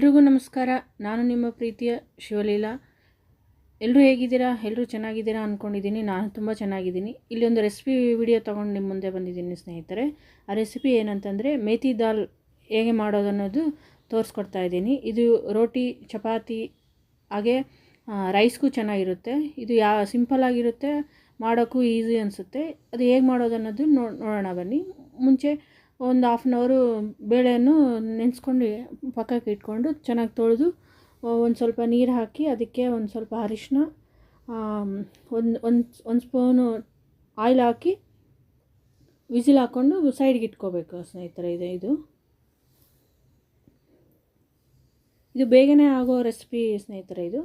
ಎಲ್ರಿಗೂ ನಮಸ್ಕಾರ. ನಾನು ನಿಮ್ಮ ಪ್ರೀತಿಯ ಶಿವಲೀಲಾ. ಎಲ್ಲರೂ ಹೇಗಿದ್ದೀರಾ? ಎಲ್ಲರೂ ಚೆನ್ನಾಗಿದ್ದೀರಾ ಅಂದ್ಕೊಂಡಿದ್ದೀನಿ ನಾನು ತುಂಬ ಚೆನ್ನಾಗಿದ್ದೀನಿ. ಇಲ್ಲಿ ಒಂದು ರೆಸಿಪಿ ವಿಡಿಯೋ ತೊಗೊಂಡು ನಿಮ್ಮ ಮುಂದೆ ಬಂದಿದ್ದೀನಿ ಸ್ನೇಹಿತರೆ. ಆ ರೆಸಿಪಿ ಏನಂತಂದರೆ ಮೇಥಿ ದಾಲ್ ಹೇಗೆ ಮಾಡೋದು ಅನ್ನೋದು ತೋರಿಸ್ಕೊಡ್ತಾ ಇದ್ದೀನಿ. ಇದು ರೋಟಿ, ಚಪಾತಿ, ಹಾಗೆ ರೈಸ್ಗೂ ಚೆನ್ನಾಗಿರುತ್ತೆ. ಇದು ಯಾವ ಸಿಂಪಲ್ ಆಗಿರುತ್ತೆ. ಮಾಡೋಕ್ಕೂ ಈಸಿ ಅನಿಸುತ್ತೆ. ಅದು ಹೇಗೆ ಮಾಡೋದು ಅನ್ನೋದು ನೋಡೋಣ ಬನ್ನಿ. ಮುಂಚೆ ಒಂದು ಹಾಫ್ ಆನ್ ಅವರು ಬೇಳೆಯನ್ನು ನೆನೆಸ್ಕೊಂಡು ಪಕ್ಕಕ್ಕೆ ಇಟ್ಕೊಂಡು ಚೆನ್ನಾಗಿ ತೊಳೆದು ಒಂದು ಸ್ವಲ್ಪ ನೀರು ಹಾಕಿ ಅದಕ್ಕೆ ಒಂದು ಸ್ವಲ್ಪ ಅರಿಶಿನ ಒಂದು ಒಂದು ಒಂದು ಸ್ಪೂನು ಆಯಿಲ್ ಹಾಕಿ ವಿಸಿಲ್ ಹಾಕ್ಕೊಂಡು ಸೈಡ್ಗೆ ಇಟ್ಕೋಬೇಕು ಸ್ನೇಹಿತರೆ. ಇದೆ ಇದು. ಇದು ಬೇಗನೆ ಆಗೋ ರೆಸಿಪಿ ಸ್ನೇಹಿತರೆ ಇದು.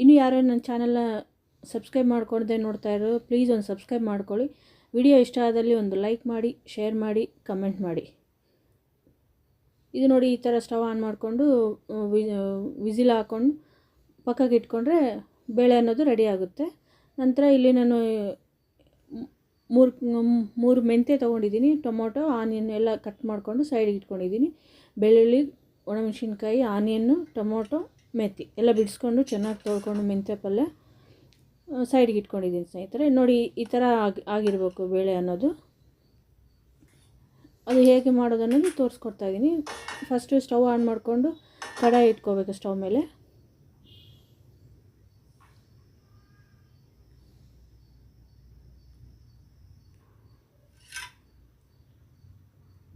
ಇನ್ನು ಯಾರೋ ನನ್ನ ಚಾನೆಲ್ನ ಸಬ್ಸ್ಕ್ರೈಬ್ ಮಾಡ್ಕೊಳ್ದೆ ನೋಡ್ತಾ ಇರೋ ಪ್ಲೀಸ್ ಒಂದು ಸಬ್ಸ್ಕ್ರೈಬ್ ಮಾಡ್ಕೊಳ್ಳಿ. ವಿಡಿಯೋ ಇಷ್ಟ ಆದಲ್ಲಿ ಒಂದು ಲೈಕ್ ಮಾಡಿ, ಶೇರ್ ಮಾಡಿ, ಕಮೆಂಟ್ ಮಾಡಿ. ಇದು ನೋಡಿ ಈ ಥರ ಸ್ಟವ್ ಆನ್ ಮಾಡಿಕೊಂಡು ವಿಸಿಲ್ ಹಾಕ್ಕೊಂಡು ಪಕ್ಕಕ್ಕೆ ಇಟ್ಕೊಂಡ್ರೆ ಬೇಳೆ ಅನ್ನೋದು ರೆಡಿ ಆಗುತ್ತೆ. ನಂತರ ಇಲ್ಲಿ ನಾನು ಮೂರು ಮೂರು ಮೆಂತ್ಯ ತೊಗೊಂಡಿದ್ದೀನಿ, ಟೊಮೊಟೊ ಆನಿಯನ್ ಎಲ್ಲ ಕಟ್ ಮಾಡಿಕೊಂಡು ಸೈಡಿಗೆ ಇಟ್ಕೊಂಡಿದ್ದೀನಿ. ಬೆಳ್ಳುಳ್ಳಿ, ಒಣಮೆಣಸಿನ್ಕಾಯಿ, ಆನಿಯನ್ನು, ಟೊಮೊಟೊ ಮೆಥಿ ಎಲ್ಲ ಬಿಡಿಸ್ಕೊಂಡು ಚೆನ್ನಾಗಿ ತೊಳ್ಕೊಂಡು ಮೆಂತ್ಯ ಪಲ್ಯ. ಸೈಡ್ಗೆ ಇಟ್ಕೊಂಡಿದ್ದೀನಿ ಸ್ನೇಹಿತರೆ. ನೋಡಿ, ಈ ಥರ ಆಗಿ, ಆಗಿರಬೇಕು ಬೇಳೆ ಅನ್ನೋದು. ಅದು ಹೇಗೆ ಮಾಡೋದು ಅನ್ನೋದು ತೋರಿಸ್ಕೊಡ್ತಾ ಇದ್ದೀನಿ ಫಸ್ಟು ಸ್ಟವ್ ಆನ್ ಮಾಡಿಕೊಂಡು ಕಡಾಯಿ ಇಟ್ಕೋಬೇಕು ಸ್ಟವ್ ಮೇಲೆ.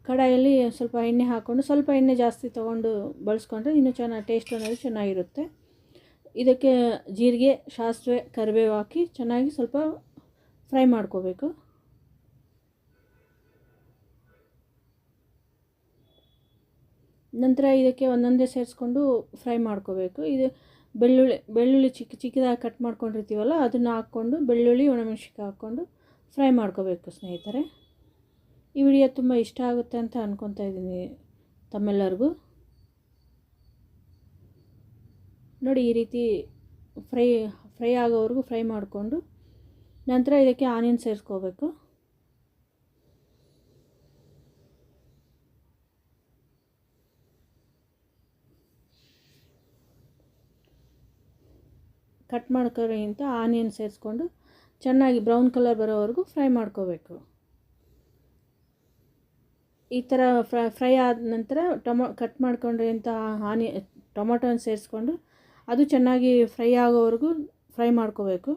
ಕಡಾಯಲ್ಲಿ ಸ್ವಲ್ಪ ಎಣ್ಣೆ ಹಾಕ್ಕೊಂಡು ಸ್ವಲ್ಪ ಎಣ್ಣೆ ಜಾಸ್ತಿ ತೊಗೊಂಡು ಬಳಸ್ಕೊಂಡ್ರೆ ಇನ್ನೂ ಚೆನ್ನಾಗಿ ಟೇಸ್ಟ್ ಅನ್ನೋದು ಚೆನ್ನಾಗಿರುತ್ತೆ. ಇದಕ್ಕೆ ಜೀರಿಗೆ, ಸಾಸಿವೆ, ಕರಿಬೇವು ಹಾಕಿ ಚೆನ್ನಾಗಿ ಸ್ವಲ್ಪ ಫ್ರೈ ಮಾಡ್ಕೋಬೇಕು. ನಂತರ ಇದಕ್ಕೆ ಒಂದೊಂದೇ ಸೇರಿಸ್ಕೊಂಡು ಫ್ರೈ ಮಾಡ್ಕೋಬೇಕು. ಇದು ಬೆಳ್ಳುಳ್ಳಿ ಬೆಳ್ಳುಳ್ಳಿ ಚಿಕ್ಕ ಚಿಕ್ಕದಾಗಿ ಕಟ್ ಮಾಡ್ಕೊಂಡಿರ್ತೀವಲ್ಲ, ಅದನ್ನು ಹಾಕ್ಕೊಂಡು ಬೆಳ್ಳುಳ್ಳಿ ಒಣಮೆಣಸಿಕಾಯಿ ಹಾಕ್ಕೊಂಡು ಫ್ರೈ ಮಾಡ್ಕೋಬೇಕು ಸ್ನೇಹಿತರೆ. ಈ ವಿಡಿಯೋ ತುಂಬ ಇಷ್ಟ ಆಗುತ್ತೆ ಅಂತ ಅಂದ್ಕೊತಾ ಇದ್ದೀನಿ ತಮ್ಮೆಲ್ಲರಿಗೂ. ನೋಡಿ ಈ ರೀತಿ ಫ್ರೈ ಫ್ರೈ ಆಗೋವರೆಗೂ ಫ್ರೈ ಮಾಡಿಕೊಂಡು ನಂತರ ಇದಕ್ಕೆ ಆನಿಯನ್ ಸೇರಿಸ್ಕೋಬೇಕು. ಕಟ್ ಮಾಡ್ಕೋರಿಂತ ಆನಿಯನ್ ಸೇರಿಸ್ಕೊಂಡು ಚೆನ್ನಾಗಿ ಬ್ರೌನ್ ಕಲರ್ ಬರೋವರೆಗೂ ಫ್ರೈ ಮಾಡ್ಕೋಬೇಕು. ಈ ಥರ ಫ್ರೈ ಫ್ರೈ ಆದ ನಂತರ ಟೊಮೊ, ಕಟ್ ಮಾಡ್ಕೊಂಡಿರೋಂಥ ಆನಿ, ಟೊಮೊಟೊನ ಸೇರಿಸ್ಕೊಂಡು ಅದು ಚೆನ್ನಾಗಿ ಫ್ರೈ ಆಗೋವರೆಗೂ ಫ್ರೈ ಮಾಡ್ಕೋಬೇಕು.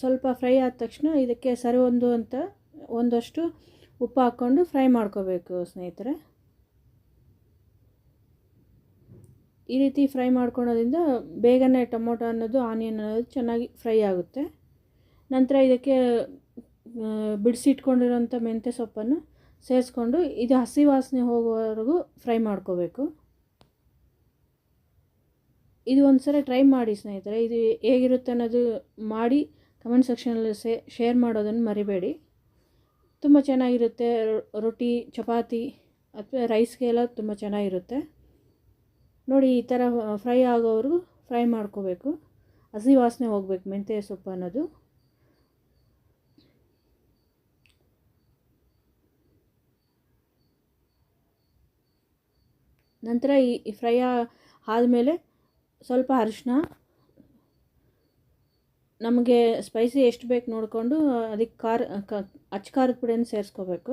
ಸ್ವಲ್ಪ ಫ್ರೈ ಆದ ತಕ್ಷಣ ಇದಕ್ಕೆ ಸರಿ ಒಂದು ಅಂತ ಒಂದಷ್ಟು ಉಪ್ಪು ಹಾಕ್ಕೊಂಡು ಫ್ರೈ ಮಾಡ್ಕೋಬೇಕು ಸ್ನೇಹಿತರೆ. ಈ ರೀತಿ ಫ್ರೈ ಮಾಡ್ಕೊಳೋದ್ರಿಂದ ಬೇಗನೆ ಟೊಮೊಟೊ ಅನ್ನೋದು, ಆನಿಯನ್ ಅನ್ನೋದು ಚೆನ್ನಾಗಿ ಫ್ರೈ ಆಗುತ್ತೆ. ನಂತರ ಇದಕ್ಕೆ ಬಿಡಿಸಿಟ್ಕೊಂಡಿರೋಂಥ ಮೆಂತ್ಯ ಸೊಪ್ಪನ್ನು ಸೇರಿಸ್ಕೊಂಡು ಇದು ಹಸಿ ವಾಸನೆ ಹೋಗೋವರೆಗೂ ಫ್ರೈ ಮಾಡ್ಕೋಬೇಕು. ಇದು ಒಂದು ಸರಿ ಟ್ರೈ ಮಾಡಿ ಸ್ನೇಹಿತರೆ, ಇದು ಹೇಗಿರುತ್ತೆ ಅನ್ನೋದು ಮಾಡಿ ಕಮೆಂಟ್ ಸೆಕ್ಷನಲ್ಲಿ ಸೇ, ಶೇರ್ ಮಾಡೋದನ್ನು ಮರಿಬೇಡಿ. ತುಂಬ ಚೆನ್ನಾಗಿರುತ್ತೆ ರೊಟ್ಟಿ, ಚಪಾತಿ, ಅಥವಾ ರೈಸ್ಗೆಲ್ಲ ತುಂಬ ಚೆನ್ನಾಗಿರುತ್ತೆ. ನೋಡಿ, ಈ ಥರ ಫ್ರೈ ಆಗೋವರೆಗೂ ಫ್ರೈ ಮಾಡ್ಕೋಬೇಕು. ಹಸಿ ವಾಸನೆ ಹೋಗ್ಬೇಕು ಮೆಂತ್ಯ ಸೊಪ್ಪು ಅನ್ನೋದು. ನಂತರ ಈ ಫ್ರೈ ಆದಮೇಲೆ ಸ್ವಲ್ಪ ಅರಿಶಿನ ನಮಗೆ ಸ್ಪೈಸಿ ಎಷ್ಟು ಬೇಕು ನೋಡಿಕೊಂಡು ಅದಕ್ಕೆ ಖಾರ ಅಚ್ಚ ಖಾರದ ಪುಡಿಯನ್ನು ಸೇರಿಸ್ಕೋಬೇಕು.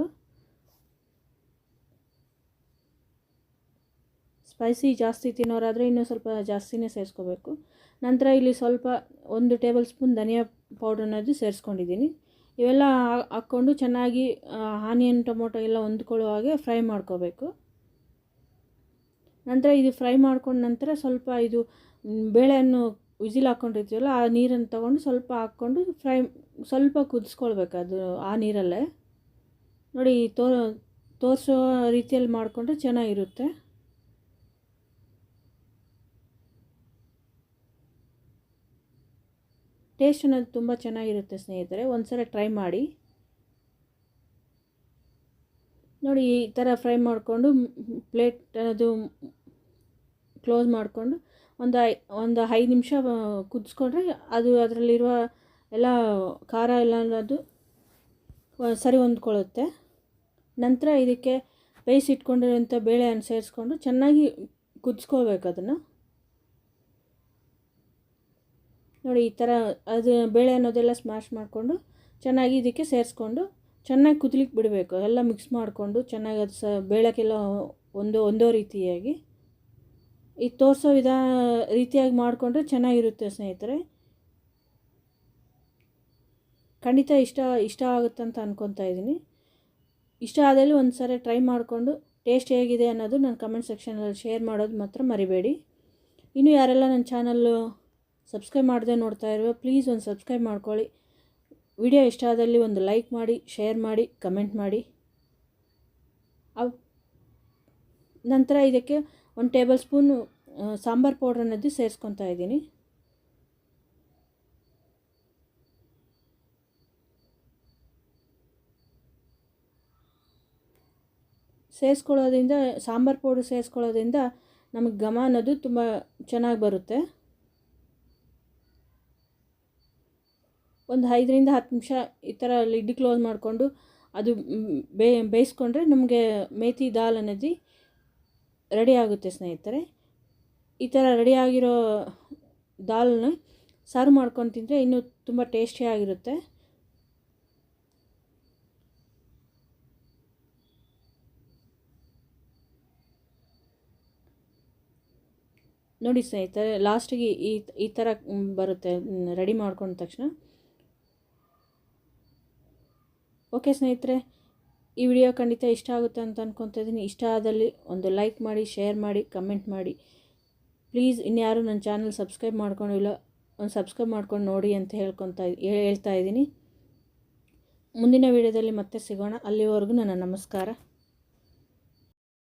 ಸ್ಪೈಸಿ ಜಾಸ್ತಿ ತಿನ್ನೋರಾದರೆ ಇನ್ನೂ ಸ್ವಲ್ಪ ಜಾಸ್ತಿನೇ ಸೇರಿಸ್ಕೋಬೇಕು. ನಂತರ ಇಲ್ಲಿ ಸ್ವಲ್ಪ ಒಂದು ಟೇಬಲ್ ಸ್ಪೂನ್ ಧನಿಯಾ ಪೌಡರ್ ಅನ್ನೋದು ಸೇರಿಸ್ಕೊಂಡಿದ್ದೀನಿ. ಇವೆಲ್ಲ ಹಾಕ್ಕೊಂಡು ಚೆನ್ನಾಗಿ ಆನಿಯನ್ ಟೊಮೊಟೊ ಎಲ್ಲ ಹೊಂದ್ಕೊಳ್ಳೋ ಹಾಗೆ ಫ್ರೈ ಮಾಡ್ಕೋಬೇಕು. ನಂತರ ಇದು ಫ್ರೈ ಮಾಡ್ಕೊಂಡ ನಂತರ ಸ್ವಲ್ಪ ಇದು ಬೇಳೆಯನ್ನು ವಿಸಿಲ್ ಹಾಕ್ಕೊಂಡಿರ್ತೀವಲ್ಲ ಆ ನೀರನ್ನು ತೊಗೊಂಡು ಸ್ವಲ್ಪ ಹಾಕ್ಕೊಂಡು ಫ್ರೈ, ಸ್ವಲ್ಪ ಕುದಿಸ್ಕೊಳ್ಬೇಕು ಅದು, ಆ ನೀರಲ್ಲೇ. ನೋಡಿ, ತೋ, ತೋರಿಸೋ ರೀತಿಯಲ್ಲಿ ಮಾಡಿಕೊಂಡ್ರೆ ಚೆನ್ನಾಗಿರುತ್ತೆ. ಟೇಸ್ಟ್ ಅನ್ನೋದು ತುಂಬ ಚೆನ್ನಾಗಿರುತ್ತೆ ಸ್ನೇಹಿತರೆ ಒಂದು ಸಲ ಟ್ರೈ ಮಾಡಿ. ನೋಡಿ ಈ ಥರ ಫ್ರೈ ಮಾಡಿಕೊಂಡು ಪ್ಲೇಟ್ ಅದು ಕ್ಲೋಸ್ ಮಾಡಿಕೊಂಡು ಒಂದು ಒಂದು ಐದು ನಿಮಿಷ ಕುದಿಸ್ಕೊಂಡ್ರೆ ಅದು ಅದರಲ್ಲಿರುವ ಎಲ್ಲ ಖಾರ ಎಲ್ಲ ಅನ್ನೋದು ಸರಿ ಹೊಂದ್ಕೊಳ್ಳುತ್ತೆ. ನಂತರ ಇದಕ್ಕೆ ಬೇಯಿಸಿಟ್ಕೊಂಡಿರೋಂಥ ಬೇಳೆಯನ್ನು ಸೇರಿಸ್ಕೊಂಡು ಚೆನ್ನಾಗಿ ಕುದಿಸ್ಕೋಬೇಕು ಅದನ್ನು. ನೋಡಿ ಈ ಥರ ಅದು ಬೇಳೆ ಅನ್ನೋದೆಲ್ಲ ಸ್ಮ್ಯಾಶ್ ಮಾಡಿಕೊಂಡು ಚೆನ್ನಾಗಿ ಇದಕ್ಕೆ ಸೇರಿಸ್ಕೊಂಡು ಚೆನ್ನಾಗಿ ಕುದಿಲಿಕ್ಕೆ ಬಿಡಬೇಕು. ಎಲ್ಲ ಮಿಕ್ಸ್ ಮಾಡಿಕೊಂಡು ಚೆನ್ನಾಗಿ ಅದು ಸ, ಬೇಳೆಕೆಲ್ಲ ಒಂದು, ಒಂದೋ ರೀತಿಯಾಗಿ ಈ ತೋರಿಸೋ ವಿಧಾ ರೀತಿಯಾಗಿ ಮಾಡಿಕೊಂಡ್ರೆ ಚೆನ್ನಾಗಿರುತ್ತೆ ಸ್ನೇಹಿತರೆ. ಖಂಡಿತ ಇಷ್ಟ ಇಷ್ಟ ಆಗುತ್ತೆ ಅಂತ ಅನ್ಕೊತಾ ಇದ್ದೀನಿ. ಇಷ್ಟ ಆದಲ್ಲಿ ಒಂದು ಸಾರಿ ಟ್ರೈ ಮಾಡಿಕೊಂಡು ಟೇಸ್ಟ್ ಹೇಗಿದೆ ಅನ್ನೋದು ನಾನು ಕಮೆಂಟ್ ಸೆಕ್ಷನಲ್ಲಿ ಶೇರ್ ಮಾಡೋದು ಮಾತ್ರ ಮರಿಬೇಡಿ. ಇನ್ನು ಯಾರೆಲ್ಲ ನನ್ನ ಚಾನಲ್ಲು ಸಬ್ಸ್ಕ್ರೈಬ್ ಮಾಡದೆ ನೋಡ್ತಾ ಇರುವ ಪ್ಲೀಸ್ ಒಂದು ಸಬ್ಸ್ಕ್ರೈಬ್ ಮಾಡ್ಕೊಳ್ಳಿ. ವಿಡಿಯೋ ಇಷ್ಟ ಆದಲ್ಲಿ ಒಂದು ಲೈಕ್ ಮಾಡಿ, ಶೇರ್ ಮಾಡಿ, ಕಮೆಂಟ್ ಮಾಡಿ. ಅವ್ ನಂತರ ಇದಕ್ಕೆ ಒಂದು ಟೇಬಲ್ ಸ್ಪೂನು ಸಾಂಬಾರು ಪೌಡ್ರ್ ಅನ್ನೋದು ಸೇರಿಸ್ಕೊತಾ ಇದ್ದೀನಿ. ಸೇರಿಸ್ಕೊಳ್ಳೋದ್ರಿಂದ, ಸಾಂಬಾರು ಪೌಡ್ರ್ ಸೇರಿಸ್ಕೊಳ್ಳೋದ್ರಿಂದ ನಮಗೆ ಘಮ ಅನ್ನೋದು ತುಂಬ ಚೆನ್ನಾಗಿ ಬರುತ್ತೆ. ಒಂದು ಐದರಿಂದ ಹತ್ತು ನಿಮಿಷ ಈ ಥರ ಲಿಡ್ ಕ್ಲೋಸ್ ಮಾಡಿಕೊಂಡು ಅದು ಬೇ ಬೇಯಿಸ್ಕೊಂಡ್ರೆ ನಮಗೆ ಮೇತಿ ದಾಲ್ ಅನ್ನೋದು ರೆಡಿ ಆಗುತ್ತೆ ಸ್ನೇಹಿತರೆ. ಈ ಥರ ರೆಡಿಯಾಗಿರೋ ದಾಲ್ನ ಸಾರು ಮಾಡ್ಕೊಂಡು ತಿಂದರೆ ಇನ್ನೂ ತುಂಬ ಟೇಸ್ಟಿಯಾಗಿರುತ್ತೆ ನೋಡಿ ಸ್ನೇಹಿತರೆ, ಲಾಸ್ಟಿಗೆ ಈ ಈ ಥರ ಬರುತ್ತೆ, ರೆಡಿ ಮಾಡ್ಕೊಂಡ ತಕ್ಷಣ. ಓಕೆ ಸ್ನೇಹಿತರೆ, ಈ ವಿಡಿಯೋ ಖಂಡಿತ ಇಷ್ಟ ಆಗುತ್ತೆ ಅಂತ ಅನ್ಕೊತಾ ಇದ್ದೀನಿ. ಇಷ್ಟ ಆದಲ್ಲಿ ಒಂದು ಲೈಕ್ ಮಾಡಿ, ಶೇರ್ ಮಾಡಿ, ಕಮೆಂಟ್ ಮಾಡಿ. ಪ್ಲೀಸ್ ಇನ್ಯಾರು ನನ್ನ ಚಾನಲ್ ಸಬ್ಸ್ಕ್ರೈಬ್ ಮಾಡ್ಕೊಂಡಿಲ್ಲ ಒಂದು ಸಬ್ಸ್ಕ್ರೈಬ್ ಮಾಡ್ಕೊಂಡು ನೋಡಿ ಅಂತ ಹೇಳ್ಕೊತಾ ಹೇಳ್ತಾ ಇದ್ದೀನಿ. ಮುಂದಿನ ವಿಡಿಯೋದಲ್ಲಿ ಮತ್ತೆ ಸಿಗೋಣ. ಅಲ್ಲಿವರೆಗೂ ನನ್ನ ನಮಸ್ಕಾರ.